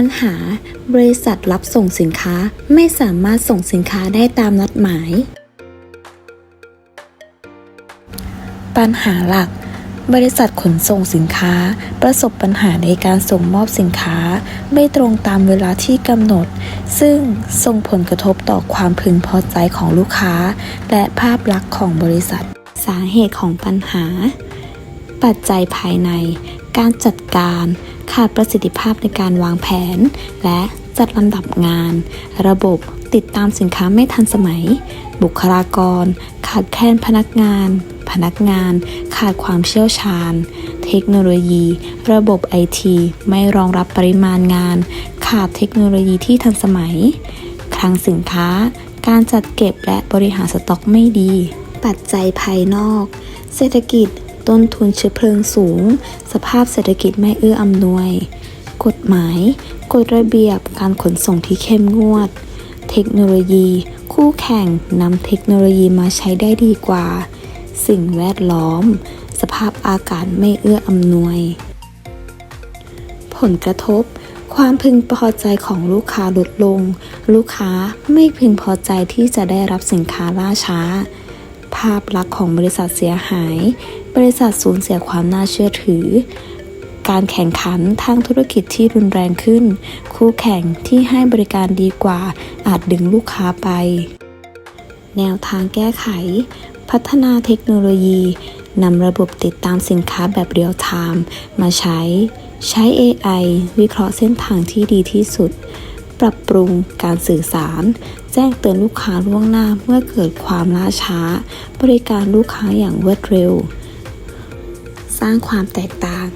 ปัญหา บริษัทรับส่งสินค้าไม่สามารถส่งสินค้าได้ตามนัดหมาย ปัญหาหลัก บริษัทขนส่งสินค้า ประสบปัญหาในการส่งมอบสินค้า ไม่ตรงตามเวลาที่กำหนด ซึ่งส่งผลกระทบต่อความพึงพอใจของลูกค้า และภาพลักษณ์ของบริษัท สาเหตุของปัญหาปัจจัยภายใน การจัดการ ขาดประสิทธิภาพในการวางแผน และจัดลำดับงาน ระบบติดตามสินค้าไม่ทันสมัย บุคลากร ขาดแคลนพนักงาน พนักงาน ขาดความเชี่ยวชาญ เทคโนโลยี ระบบไอทีไม่รองรับปริมาณงาน ขาดเทคโนโลยีที่ทันสมัย คลังสินค้า การจัดเก็บและบริหารสต็อกไม่ดี ปัจจัยภายนอก เศรษฐกิจ ต้นทุนเชื้อเพลิงสูง สภาพเศรษฐกิจไม่เอื้ออำนวย กฎหมาย กฎระเบียบการขนส่งที่เข้มงวด เทคโนโลยี คู่แข่งนำเทคโนโลยีมาใช้ได้ดีกว่า สิ่งแวดล้อม สภาพอากาศไม่เอื้ออำนวย ผลกระทบความพึงพอใจของลูกค้าลดลง ลูกค้าไม่พึงพอใจที่จะได้รับสินค้าล่าช้า ภาพลักษณ์ของบริษัทเสียหาย บริษัทสูญเสียความน่าเชื่อถือ การแข่งขันทางธุรกิจที่รุนแรงขึ้น คู่แข่งที่ให้บริการดีกว่า อาจดึงลูกค้าไป แนวทางแก้ไข พัฒนาเทคโนโลยีนำระบบติดตามสินค้าแบบเรียลไทม์มาใช้ ใช้ AI วิเคราะห์เส้นทางที่ดีที่สุด ปรับปรุงการสื่อสาร แจ้งเตือนลูกค้าล่วงหน้าเมื่อเกิดความล่าช้า บริการลูกค้าอย่างรวดเร็ว สร้างความแตกต่าง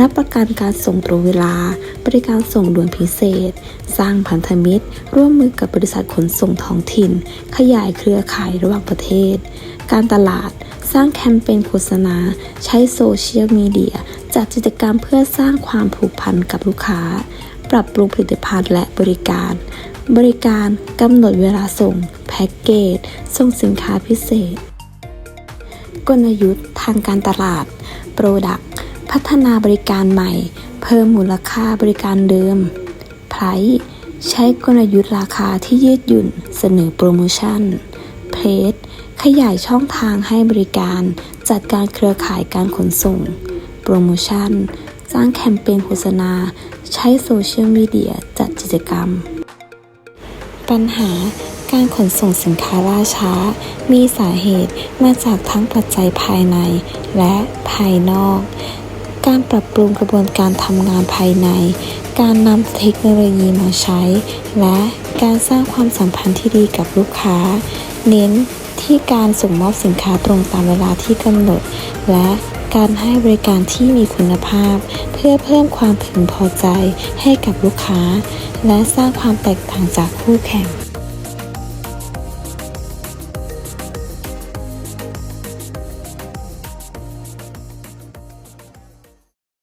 รับประกันการส่งตรงเวลา บริการส่งด่วนพิเศษ สร้างพันธมิตร ร่วมมือกับบริษัทขนส่งท้องถิ่น ขยายเครือข่ายระหว่างประเทศ การตลาด สร้างแคมเปญโฆษณา ใช้โซเชียลมีเดีย จัดกิจกรรมเพื่อสร้างความผูกพันกับลูกค้า ปรับปรุงผลิตภัณฑ์และบริการ บริการกำหนดเวลาส่ง แพ็กเกจ ส่งสินค้าพิเศษ กลยุทธ์ทางการตลาดโปรดักพัฒนาบริการใหม่ เพิ่มมูลค่าบริการเดิมไพรใช้กลยุทธ์ราคาที่ยืดหยุ่นเสนอโปรโมชั่น เพจขยายช่องทางให้บริการ จัดการเครือข่ายการขนส่ง โปรโมชั่น สร้างแคมเปญโฆษณา ใช้โซเชียลมีเดียจัดกิจกรรม ปัญหาการขนส่งสินค้าล่าช้า มีสาเหตุมาจากทั้งปัจจัยภายในและภายนอก การปรับปรุงกระบวนการทำงานภายใน การนำเทคโนโลยีมาใช้ และการสร้างความสัมพันธ์ที่ดีกับลูกค้า เน้น ที่การส่งมอบสินค้าตรงตามเวลาที่กำหนด และการให้บริการที่มีคุณภาพ เพื่อเพิ่มความพึงพอใจให้กับลูกค้า และสร้างความแตกต่างจากคู่แข่ง